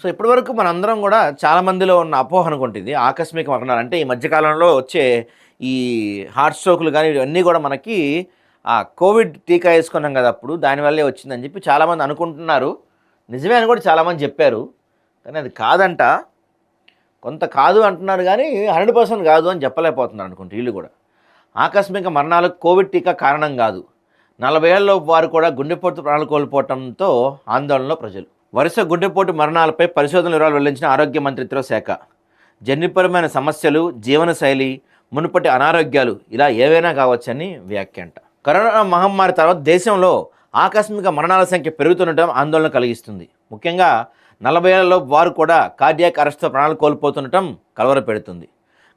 So ఇప్పటివరకు మనందరం కూడా చాలామందిలో ఉన్న అపోహ అనుకుంటుంది ఆకస్మిక మరణాలు. అంటే ఈ మధ్యకాలంలో వచ్చే ఈ హార్ట్ స్ట్రోకులు కానీ ఇవన్నీ కూడా మనకి ఆ కోవిడ్ టీకా వేసుకున్నాం కదా అప్పుడు దానివల్లే వచ్చిందని చెప్పి చాలామంది అనుకుంటున్నారు. నిజమే అని కూడా చాలామంది చెప్పారు. కానీ అది కాదంట. కొంత కాదు అంటున్నారు కానీ హండ్రెడ్ పర్సెంట్ కాదు అని చెప్పలేకపోతున్నారు అనుకుంటే వీళ్ళు కూడా. ఆకస్మిక మరణాలకు కోవిడ్ టీకా కారణం కాదు. నలభై ఏళ్ళ వారు కూడా గుండెపోటు ప్రాణాలు కోల్పోవడంతో ఆందోళనలో ప్రజలు. వరుస గుండెపోటు మరణాలపై పరిశోధన వివరాలు వెల్లించిన ఆరోగ్య మంత్రిత్వ శాఖ. జన్యుపరమైన సమస్యలు జీవనశైలి మునుపటి అనారోగ్యాలు ఇలా ఏవైనా కావచ్చని వ్యాఖ్యంట. కరోనా మహమ్మారి తర్వాత దేశంలో ఆకస్మిక మరణాల సంఖ్య పెరుగుతుండటం ఆందోళన కలిగిస్తుంది. ముఖ్యంగా నలభై ఏళ్ళలో వారు కూడా కార్డియాక్ అరెస్ట్తో ప్రాణాలు కోల్పోతుండటం కలవరపెడుతుంది.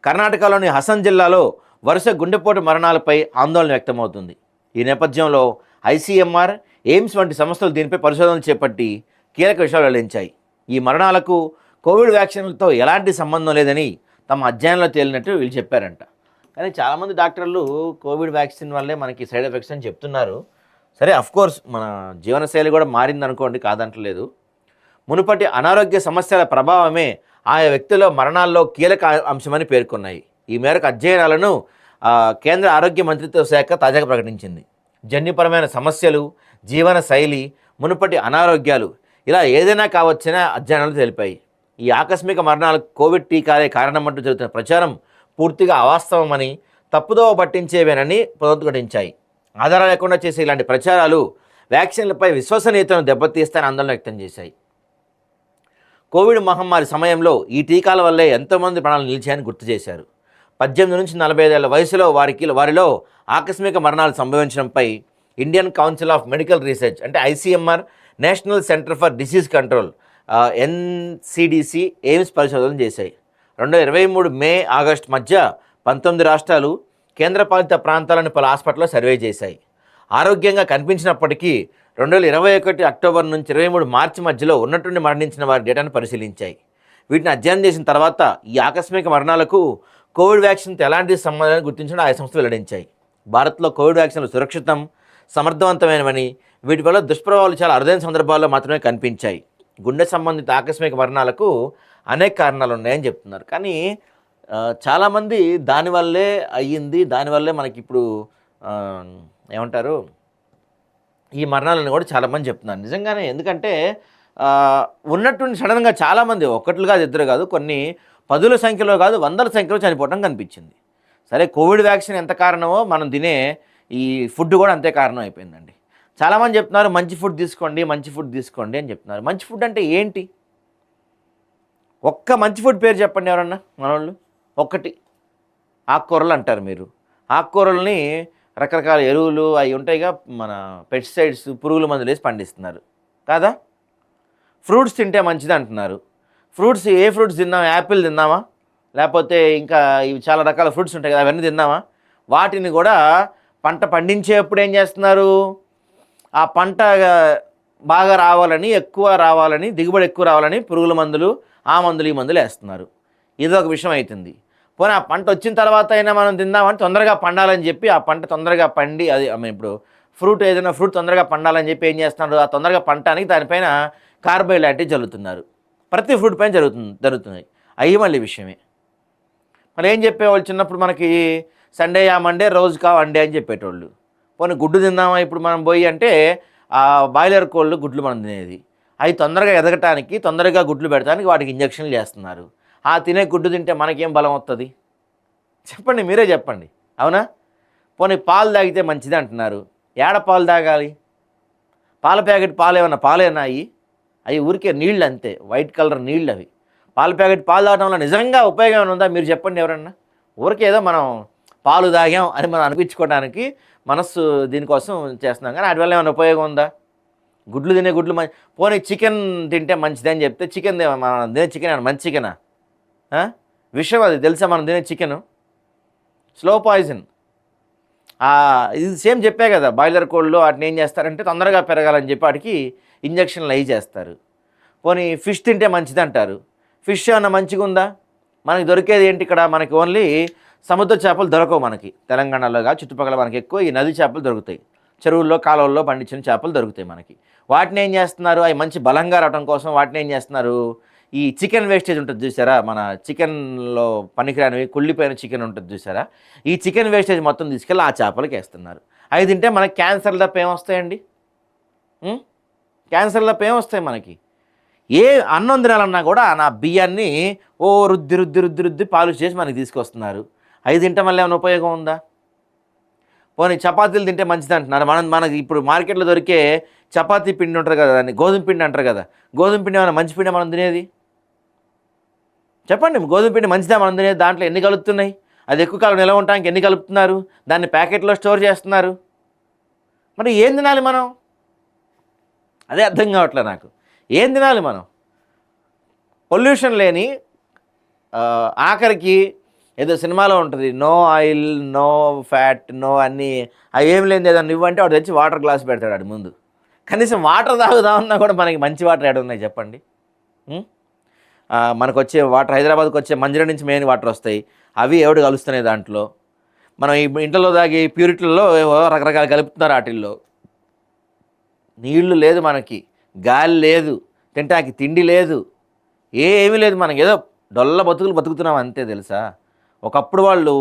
కర్ణాటకలోని హసన్ జిల్లాలో వరుస గుండెపోటు మరణాలపై ఆందోళన వ్యక్తమవుతుంది. ఈ నేపథ్యంలో ఐసీఎంఆర్ ఎయిమ్స్ వంటి సంస్థలు దీనిపై పరిశోధనలు చేపట్టి కీలక విషయాలు వెల్లడించాయి. ఈ మరణాలకు కోవిడ్ వ్యాక్సిన్లతో ఎలాంటి సంబంధం లేదని తమ అధ్యయనంలో తేలినట్టు వీళ్ళు చెప్పారంట. కానీ చాలామంది డాక్టర్లు కోవిడ్ వ్యాక్సిన్ వల్లే మనకి సైడ్ ఎఫెక్ట్స్ అని చెప్తున్నారు. సరే కోర్స్ మన జీవనశైలి కూడా మారింది అనుకోండి కాదంటలేదు. మునుపటి అనారోగ్య సమస్యల ప్రభావమే ఆయా వ్యక్తుల మరణాల్లో కీలక అంశమని పేర్కొన్నాయి. ఈ మేరకు అధ్యయనాలను కేంద్ర ఆరోగ్య మంత్రిత్వ శాఖ తాజాగా ప్రకటించింది. జన్యుపరమైన సమస్యలు జీవన శైలి మునుపటి అనారోగ్యాలు ఇలా ఏదైనా కావచ్చని అధ్యయనాలు తెలిపాయి. ఈ ఆకస్మిక మరణాలకు కోవిడ్ టీకాలే కారణమంటూ జరుగుతున్న ప్రచారం పూర్తిగా అవాస్తవమని తప్పుదోవ పట్టించేవేనని పునరుద్ఘటించాయి ఆధారం లేకుండా చేసే ఇలాంటి ప్రచారాలు వ్యాక్సిన్లపై విశ్వసనీయతను దెబ్బతీస్తాయని ఆందోళన వ్యక్తం చేశాయి. కోవిడ్ మహమ్మారి సమయంలో ఈ టీకాల వల్లే ఎంతోమంది ప్రాణాలు నిలిచాయని గుర్తు చేశారు. పద్దెనిమిది నుంచి నలభై ఐదేళ్ళ వయసులో వారికి వారిలో ఆకస్మిక మరణాలు సంభవించడంపై Indian council of medical research అంటే ICMR national centre for disease control NCDC AIIMS పరిశోధన చేశాయి. రెండు వేల ఇరవై మూడు మే ఆగస్టు మధ్య పంతొమ్మిది రాష్ట్రాలు కేంద్రపాలిత ప్రాంతాలను పలు హాస్పిటల్లో సర్వే చేశాయి. ఆరోగ్యంగా కనిపించినప్పటికీ రెండు వేల ఇరవై ఒకటి అక్టోబర్ నుంచి ఇరవై మూడు మార్చి మధ్యలో ఉన్నట్టుండి మరణించిన వారి డేటాను పరిశీలించాయి. వీటిని అధ్యయనం చేసిన తర్వాత ఈ ఆకస్మిక మరణాలకు కోవిడ్ వ్యాక్సిన్తో ఎలాంటి సంబంధాన్ని గుర్తించడం ఆయా సంస్థలు వెల్లడించాయి. భారత్లో కోవిడ్ వ్యాక్సిన్లు సురక్షితం సమర్థవంతమైనవని వీటి వల్ల దుష్ప్రభావాలు చాలా అరుదైన సందర్భాల్లో మాత్రమే కనిపించాయి. గుండె సంబంధిత ఆకస్మిక మరణాలకు అనేక కారణాలు ఉన్నాయని చెప్తున్నారు. కానీ చాలామంది దానివల్లే అయ్యింది దానివల్లే మనకి ఇప్పుడు ఏమంటారు ఈ మరణాలను కూడా చాలామంది చెప్తున్నారు. నిజంగానే ఎందుకంటే ఉన్నటువంటి సడన్గా చాలామంది ఒక్కట్లు కాదు ఇద్దరు కాదు కొన్ని పదుల సంఖ్యలో కాదు వందల సంఖ్యలో చనిపోవడం కనిపించింది. సరే కోవిడ్ వ్యాక్సిన్ ఎంత కారణమో మనం తినే ఈ ఫుడ్ కూడా అంతే కారణం అయిపోయిందండి. చాలామంది చెప్తున్నారు మంచి ఫుడ్ తీసుకోండి మంచి ఫుడ్ తీసుకోండి అని చెప్తున్నారు. మంచి ఫుడ్ అంటే ఏంటి? ఒక్క మంచి ఫుడ్ పేరు చెప్పండి ఎవరన్నా మనోళ్ళు? ఒక్కటి. ఆకుకూరలు అంటారు మీరు. ఆకుకూరల్ని రకరకాల ఎరువులు అవి ఉంటాయిగా మన పెస్టిసైడ్స్ పురుగుల మందులు వేసి పండిస్తున్నారు. కాదా? ఫ్రూట్స్ తింటే మంచిది అంటున్నారు. ఫ్రూట్స్ ఏ ఫ్రూట్స్ తిన్నామా యాపిల్ తిన్నామా? లేకపోతే ఇంకా ఇవి చాలా రకాల ఫ్రూట్స్ ఉంటాయి కదా అవన్నీ తిన్నామా? వాటిని కూడా పంట పండించేప్పుడు ఏం చేస్తున్నారు? ఆ పంట బాగా రావాలని ఎక్కువ రావాలని దిగుబడి ఎక్కువ రావాలని పురుగుల మందులు ఆ మందులు ఈ మందులు వేస్తున్నారు. ఇది ఒక విషయం అవుతుంది పోనీ ఆ పంట వచ్చిన తర్వాత అయినా మనం తిందామని తొందరగా పండాలని చెప్పి ఆ పంట తొందరగా పండి అది ఇప్పుడు ఫ్రూట్ ఏదైనా ఫ్రూట్ తొందరగా పండాలని చెప్పి ఏం చేస్తున్నారు? ఆ తొందరగా పండటానికి దానిపైన కార్బోహైడ్రేట్ జరుగుతున్నారు ప్రతి ఫ్రూట్ పైన జరుగుతుంది జరుగుతుంది. అవి మళ్ళీ విషయమే. మరి ఏం చెప్పేవాళ్ళు? చిన్నప్పుడు మనకి సండే ఆ మండే రోజు కా వండే అని చెప్పేటోళ్ళు. పోనీ గుడ్డు తిందామా? ఇప్పుడు మనం పోయి అంటే ఆ బాయిలర్ కోళ్ళు గుడ్లు మనం తినేది. అవి తొందరగా ఎదగటానికి తొందరగా గుడ్లు పెడటానికి వాటికి ఇంజక్షన్లు చేస్తున్నారు. ఆ తినే గుడ్డు తింటే మనకేం బలం వస్తుంది చెప్పండి మీరే చెప్పండి. అవునా? పోనీ పాలు తాగితే మంచిది అంటున్నారు. ఏడ పాలు తాగాలి? పాల ప్యాకెట్ పాలు ఏమన్నా పాలేనా అవి అవి ఊరికే నీళ్ళు అంతే వైట్ కలర్ నీళ్ళు అవి. పాల ప్యాకెట్ పాలు తాగడం వల్ల నిజంగా ఉపయోగం ఉందా? మీరు చెప్పండి ఎవరన్నా. ఊరికే ఏదో మనం పాలు తాగాం అని మనం అనిపించుకోవడానికి మనస్సు దీనికోసం చేస్తున్నాం. కానీ వాటి వల్ల ఏమైనా ఉపయోగం ఉందా? గుడ్లు తినే గుడ్లు మంచి పోనీ చికెన్ తింటే మంచిది అని చెప్తే చికెన్ మనం తినే చికెన్ ఏమన్నా మంచి చికెనా? విషయం అది తెలుసా మనం తినే చికెను? Slow poison. ఇది సేమ్ చెప్పే కదా బాయిలర్ కోళ్ళు వాటిని ఏం చేస్తారంటే తొందరగా పెరగాలని చెప్పి వాటికి ఇంజక్షన్లు అవి చేస్తారు. పోనీ ఫిష్ తింటే మంచిది అంటారు ఫిష్ ఏమన్నా మంచిగా ఉందా మనకి దొరికేది ఏంటి ఇక్కడ? మనకి ఓన్లీ సముద్ర చేపలు దొరకవు మనకి. తెలంగాణలో కాదు చుట్టుపక్కల మనకి ఎక్కువ ఈ నది చేపలు దొరుకుతాయి. చెరువుల్లో కాలువల్లో పండించిన చేపలు దొరుకుతాయి మనకి. వాటిని ఏం చేస్తున్నారు? అవి మంచి బలంగా రావడం కోసం వాటిని ఏం చేస్తున్నారు? ఈ చికెన్ వేస్టేజ్ ఉంటుంది చూసారా? మన చికెన్లో పనికిరానివి కుళ్ళిపోయిన చికెన్ ఉంటుంది చూసారా? ఈ చికెన్ వేస్టేజ్ మొత్తం తీసుకెళ్ళి ఆ చేపలకి వేస్తున్నారు. అవి తింటే మనకి క్యాన్సర్ తప్ప ఏమొస్తాయండి ఉం? క్యాన్సర్ తప్ప ఏమొస్తాయి మనకి? ఏ అన్నం తినాలన్నా కూడా నా బియ్యాన్ని ఓ రుద్ది రుద్ది రుద్ది రుద్ది పాలు చేసి మనకి తీసుకొస్తున్నారు. అవి తింటే మళ్ళీ ఏమైనా ఉపయోగం ఉందా? పోనీ చపాతీలు తింటే మంచిది అంటున్నారు. మనం మనకి ఇప్పుడు మార్కెట్లో దొరికే చపాతీ పిండి ఉంటుంది కదా దాన్ని గోధుమ పిండి అంటారు కదా. గోధుమ పిండి ఏమైనా మంచి పిండి మనం తినేది? చెప్పండి గోధుమ పిండి మంచిదా మనం తినేది? దాంట్లో ఎన్ని కలుపుతున్నాయి? అది ఎక్కువ కాలం నిల్వ ఉండడానికి ఎన్ని కలుపుతున్నారు? దాన్ని ప్యాకెట్లో స్టోర్ చేస్తున్నారు. మరి ఏం తినాలి మనం? అదే అర్థం కావట్లే నాకు. ఏం తినాలి మనం? పొల్యూషన్ లేని ఆఖరికి ఏదో సినిమాలో ఉంటుంది. No oil no fat no అన్నీ అవి ఏం లేదు ఏదో నువ్వంటే వాడు తెచ్చి వాటర్ గ్లాస్ పెడతాడు వాడి ముందు. కనీసం వాటర్ తాగుదామన్నా కూడా మనకి మంచి వాటర్ ఎక్కడ ఉన్నాయి చెప్పండి. మనకు వచ్చే వాటర్ హైదరాబాద్కి వచ్చే మంజర నుంచి మెయిన్ వాటర్ వస్తాయి. అవి ఎవడు కలుస్తున్నాయి దాంట్లో? మనం ఈ ఇంట్లో తాగే ప్యూరిట్లలో రకరకాలు కలుపుతున్నారు వాటిల్లో. నీళ్ళు లేదు మనకి గాలి లేదు తింటానికి తిండి లేదు ఏమీ లేదు మనకి. ఏదో డొల్ల బతుకులు బతుకుతున్నాం అంతే తెలుసా? ఒకప్పుడు వాళ్ళు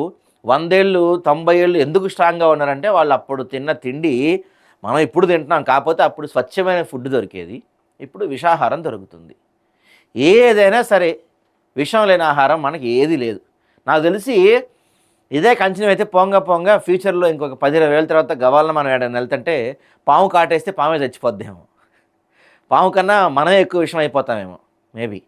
వందేళ్ళు తొంభై ఏళ్ళు ఎందుకు స్ట్రాంగ్గా ఉన్నారంటే వాళ్ళు అప్పుడు తిన్న తిండి మనం ఇప్పుడు తింటున్నాం కాకపోతే అప్పుడు స్వచ్ఛమైన ఫుడ్ దొరికేది. ఇప్పుడు విషాహారం దొరుకుతుంది. ఏదైనా సరే విషం లేని ఆహారం మనకి ఏది లేదు. నాకు తెలిసి ఇదే కంటిన్యూ అయితే పొంగ పొంగ ఫ్యూచర్లో ఇంకొక పది ఇరవై వేల తర్వాత గవాలను మనం ఏడైనా వెళ్తుంటే పాము కాటేస్తే పామే చచ్చిపోద్దేమో. పాము కన్నా మనమే ఎక్కువ విషయం అయిపోతామేమో మేబీ